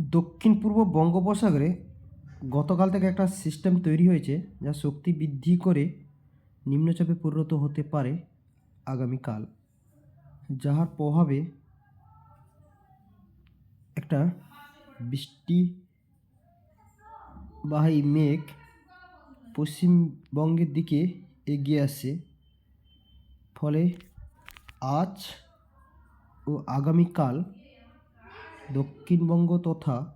দক্ষিণ পূর্ব বঙ্গোপসাগরে গতকাল থেকে একটা সিস্টেম তৈরি হয়েছে যা শক্তি বৃদ্ধি করে নিম্নচাপে পরিণত হতে পারে আগামীকাল, যাহার প্রভাবে একটা বৃষ্টি বাহী মেঘ পশ্চিমবঙ্গের দিকে এগিয়ে আসছে ফলে আজ ও আগামীকাল দক্ষিণবঙ্গ তথা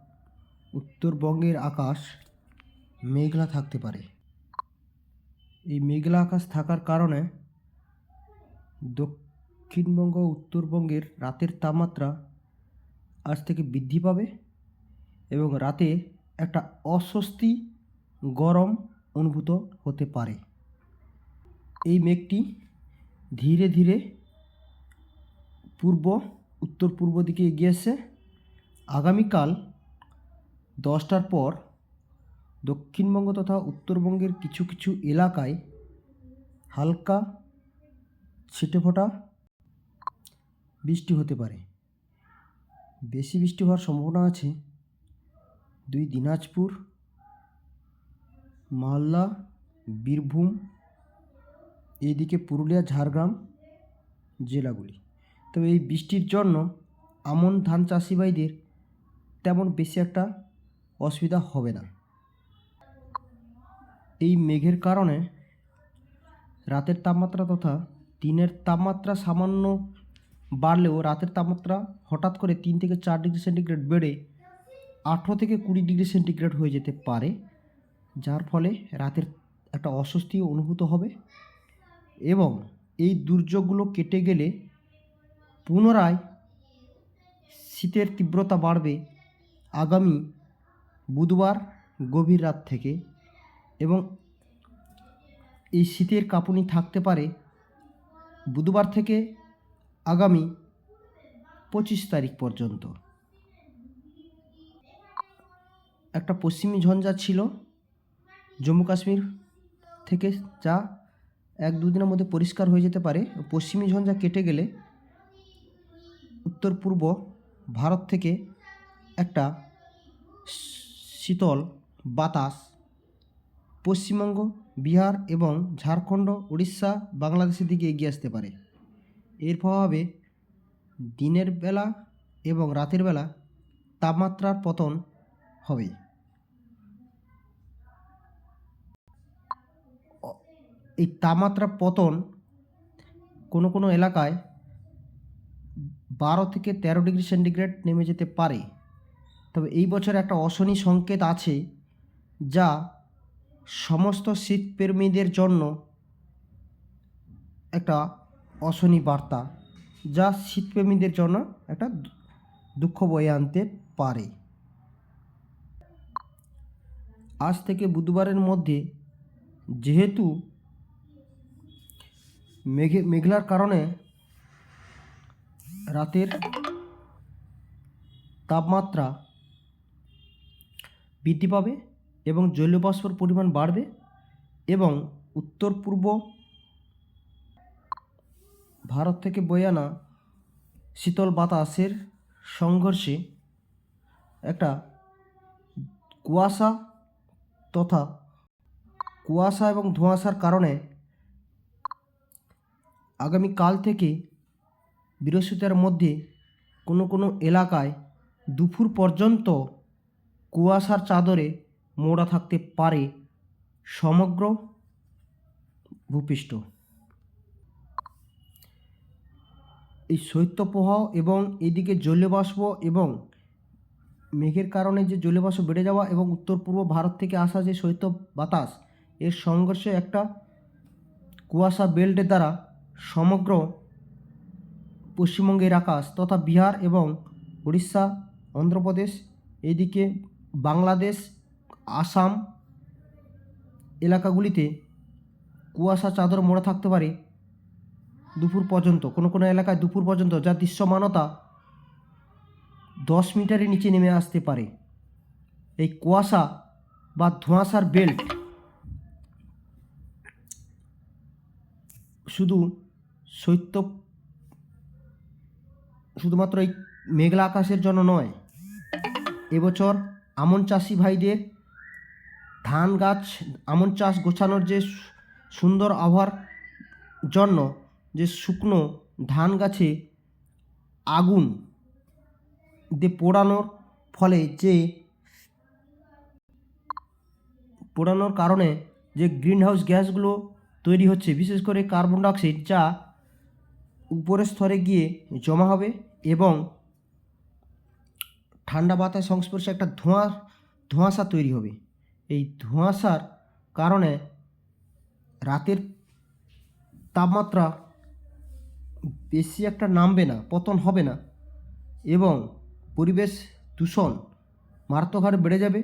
উত্তরবঙ্গের আকাশ মেঘলা থাকতে পারে। এই মেঘলা আকাশ থাকার কারণে দক্ষিণবঙ্গ উত্তরবঙ্গের রাতের তাপমাত্রা আজ থেকে বৃদ্ধি পাবে এবং রাতে একটা অস্বস্তি গরম অনুভূত হতে পারে। এই মেঘটি ধীরে ধীরে পূর্ব উত্তর পূর্ব দিকে এগিয়ে এসে আগামীকাল দশটার পর দক্ষিণবঙ্গ তথা উত্তরবঙ্গের কিছু কিছু এলাকায় হালকা ছিটেফোঁটা বৃষ্টি হতে পারে। বেশি বৃষ্টি হওয়ার সম্ভাবনা আছে দুই দিনাজপুর মালদা বীরভূম এইদিকে পুরুলিয়া, ঝাড়গ্রাম জেলাগুলি। তবে এই বৃষ্টির জন্য আমন ধান চাষি ভাইদের তেমন বেশি একটা অসুবিধা হবে না। এই মেঘের কারণে রাতের তাপমাত্রা তথা দিনের তাপমাত্রা সামান্য বাড়লেও রাতের তাপমাত্রা হঠাৎ করে তিন থেকে চার ডিগ্রি সেন্টিগ্রেড বেড়ে আঠেরো থেকে কুড়ি ডিগ্রি সেন্টিগ্রেড হয়ে যেতে পারে, যার ফলে রাতের একটা অস্বস্তি অনুভূত হবে এবং এই দুর্যোগগুলো কেটে গেলে পুনরায় শীতের তীব্রতা বাড়বে আগামী বুধবার গভীর রাত থেকে এবং এই শীতের কাঁপুনি থাকতে পারে বুধবার থেকে আগামী পঁচিশ তারিখ পর্যন্ত। একটা পশ্চিমী ঝঞ্ঝা ছিল জম্মু কাশ্মীর থেকে যা এক দুদিনের মধ্যে পরিষ্কার হয়ে যেতে পারে। পশ্চিমী ঝঞ্ঝা কেটে গেলে উত্তর পূর্ব ভারত থেকে একটা শীতল বাতাস। পশ্চিমবঙ্গ, বিহার এবং ঝাড়খণ্ড উড়িষ্যা বাংলাদেশের দিকে এগিয়ে আসতে পারে। এর প্রভাবে দিনের বেলা এবং রাতের বেলা তাপমাত্রার পতন হবে। এই তাপমাত্রা পতন কোনো কোনো এলাকায় বারো থেকে তেরো ডিগ্রি সেন্টিগ্রেড নেমে যেতে পারে। তবে এই বছর একটা অশনি সংকেত আছে যা সমস্ত শীতপ্রেমীদের জন্য একটা অশনি বার্তা, যা শীতপ্রেমীদের জন্য একটা দুঃখ বয়ে আনতে পারে। আজ থেকে বুধবারের মধ্যে যেহেতু মেঘে, মেঘলার কারণে রাতের তাপমাত্রা বৃদ্ধি পাবে এবং জলীয়বাষ্পর পরিমাণ বাড়বে এবং উত্তর পূর্ব ভারত থেকে বয়ে আনা শীতল বাতাসের সংঘর্ষে একটা কুয়াশা তথা কুয়াশা এবং ধোঁয়াশার কারণে আগামী কাল থেকে বৃহস্পতিবার মধ্যে কোনো কোনো এলাকায় দুপুর পর্যন্ত কুয়াশার চাদরে মোড়া থাকতে পারে সমগ্র ভূপৃষ্ঠ। এই শৈত্যপ্রবাহ এবং এদিকে জলীয়বাষ্প এবং মেঘের কারণে যে জলীয়বাষ্প বেড়ে যাওয়া এবং উত্তর পূর্ব ভারত থেকে আসা যে শৈত্য বাতাস এর সংঘর্ষে একটা কুয়াশা বেল্টের দ্বারা সমগ্র পশ্চিমবঙ্গের আকাশ তথা বিহার এবং উড়িষ্যা অন্ধ্রপ্রদেশ এদিকে বাংলাদেশ, আসাম এলাকাগুলিতে কুয়াশা, চাদর মোড়া থাকতে পারে দুপুর পর্যন্ত। কোনো কোনো এলাকায় দুপুর পর্যন্ত যা দৃশ্যমানতা দশ মিটারের নিচে নেমে আসতে পারে। এই কুয়াশা বা ধোঁয়াশার বেল্ট শুধু শৈত্য শুধুমাত্র এই মেঘলা আকাশের জন্য নয়, এবছর আমন চাষি ভাইদের ধান গাছ, আমন চাষ গোছানোর যে সুন্দর আবহাওয়ার জন্য যে শুকনো ধান গাছে আগুন দিয়ে পোড়ানোর ফলে যে পোড়ানোর কারণে যে গ্রিনহাউস গ্যাসগুলো তৈরি হচ্ছে, বিশেষ করে কার্বন ডাইঅক্সাইড যা উপরের স্তরে গিয়ে জমা হবে এবং ঠান্ডা বাতাস সংস্পর্শে একটা ধোঁয়া, ধোঁয়াশা তৈরি হবে। এই ধোঁয়াশার কারণে রাতের তাপমাত্রা বেশি একটা নামবে না, পতন হবে না এবং পরিবেশ দূষণ মারাত্মক হারে বেড়ে যাবে।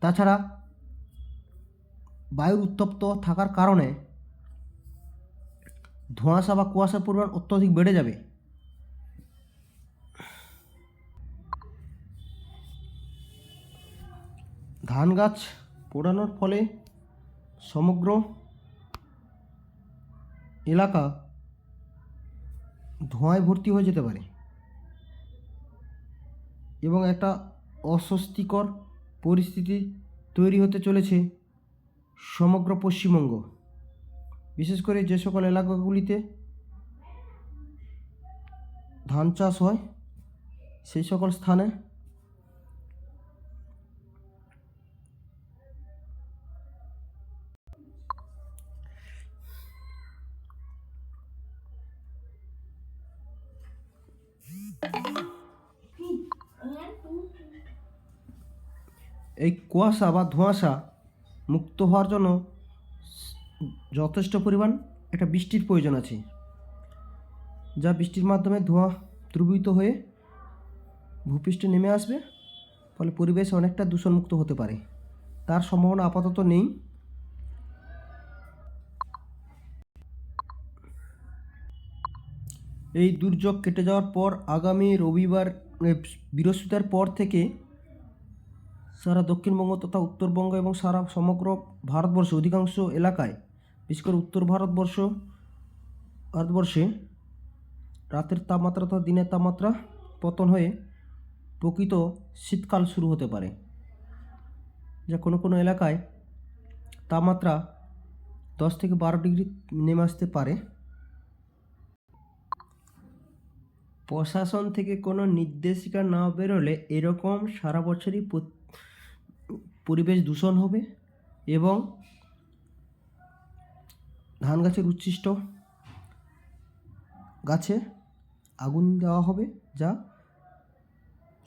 তাছাড়া বায়ুর উত্তপ্ত থাকার কারণে ধোঁয়াশা বা কুয়াশার পরিমাণ অত্যধিক বেড়ে যাবে। ধান গাছ পোড়ানোর ফলে সমগ্র এলাকা ধোঁয়ায় ভর্তি হয়ে যেতে পারে এবং একটা অস্বস্তিকর পরিস্থিতি তৈরি হতে চলেছে সমগ্র পশ্চিমবঙ্গ। বিশেষ করে যে সকল এলাকাগুলিতে ধান চাষ হয়, সেই সকল স্থানে এই কুয়াশা বা ধোঁয়াশা মুক্ত হওয়ার জন্য যথেষ্ট পরিমাণ একটা বৃষ্টির প্রয়োজন আছে, যা বৃষ্টির মাধ্যমে ধোঁয়া দ্রবীভূত হয়ে ভূপৃষ্ঠে নেমে আসবে, ফলে পরিবেশ অনেকটা দূষণমুক্ত হতে পারে। তার সম্ভাবনা আপাতত নেই। এই দুর্যোগ কেটে যাওয়ার পর আগামী রবিবার বৃহস্পতিবার পর থেকে সারা দক্ষিণবঙ্গ তথা উত্তরবঙ্গ এবং সারা সমগ্র ভারতবর্ষ, অধিকাংশ এলাকায়, বিশেষ করে উত্তর ভারতবর্ষ, ভারতবর্ষে রাতের তাপমাত্রা তথা দিনের তাপমাত্রা পতন হয়ে প্রকৃত শীতকাল শুরু হতে পারে। যা কোনো কোনো এলাকায় তাপমাত্রা দশ থেকে বারো ডিগ্রি নেমে আসতে পারে। প্রশাসন থেকে কোনো নির্দেশিকা না বেরোলে এরকম সারা বছরই পরিবেশ দূষণ হবে এবং ধান গাছের উচ্ছিষ্ট গাছে আগুন দেওয়া হবে যা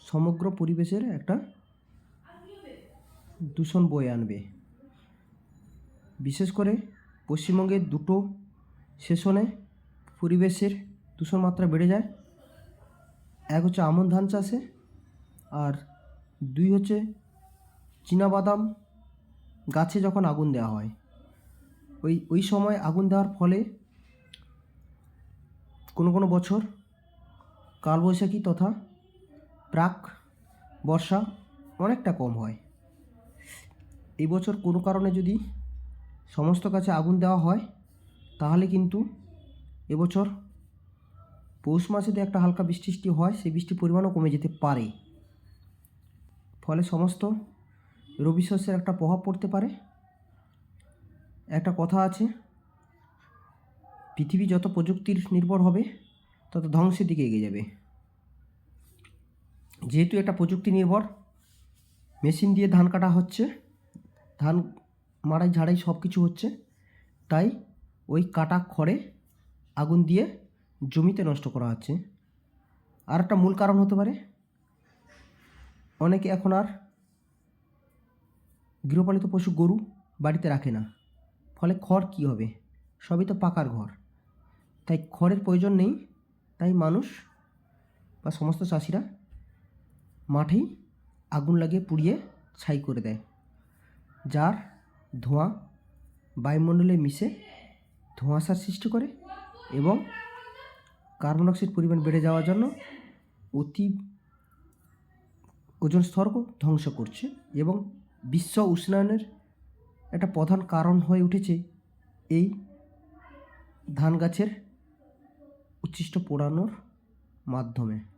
সমগ্র পরিবেশের একটা দূষণ বয়ে আনবে। বিশেষ করে পশ্চিমবঙ্গের দুটো সেশনে পরিবেশের দূষণ মাত্রা বেড়ে যায়। এক হচ্ছে আমন ধান চাষে আর দুই হচ্ছে চীনাবাদাম গাছে যখন আগুন দেওয়া হয়, ওই ওই সময় আগুন দেওয়ার ফলে কোনো কোনো বছর কালবৈশাখী তথা প্রাক বর্ষা অনেকটা কম হয়। এই বছর কোনো কারণে যদি সমস্ত গাছে আগুন দেওয়া হয়, তাহলে কিন্তু এবছর পৌষ মাসে যদি একটা হালকা বৃষ্টি হয়, সেই বৃষ্টির পরিমাণও কমে যেতে পারে। ফলে সমস্ত রবি শস্যের একটা প্রভাব পড়তে পারে। একটা কথা আছে, পৃথিবী যত প্রযুক্তির নির্ভর হবে, তত ধ্বংসের দিকে এগিয়ে যাবে। যেহেতু এটা প্রযুক্তি নির্ভর, মেশিন দিয়ে ধান কাটা হচ্ছে, ধান মাড়াই ঝাড়াই সব কিছু হচ্ছে, তাই ওই কাটা খড়ে আগুন দিয়ে জমিতে নষ্ট করা হচ্ছে। আর একটা মূল কারণ হতে পারে, অনেকে এখন আর গৃহপালিত পশু গরু বাড়িতে রাখে না। ফলে খড় কী হবে? সবই তো পাকার ঘর। তাই খড়ের প্রয়োজন নেই, তাই মানুষ বা সমস্ত চাষিরা মাঠেই আগুন লাগিয়ে পুড়িয়ে ছাই করে দেয়। যার ধোঁয়া বায়ুমণ্ডলে মিশে ধোঁয়াশার সৃষ্টি করে এবং কার্বন ডাইঅক্সাইড পরিমাণ বেড়ে যাওয়ার জন্য অতি ওজন স্তরকে ধ্বংস করছে এবং বিশ্ব উষ্ণায়নের একটা প্রধান কারণ হয়ে উঠেছে এই ধান গাছের উচ্ছিষ্ট পোড়ানোর মাধ্যমে।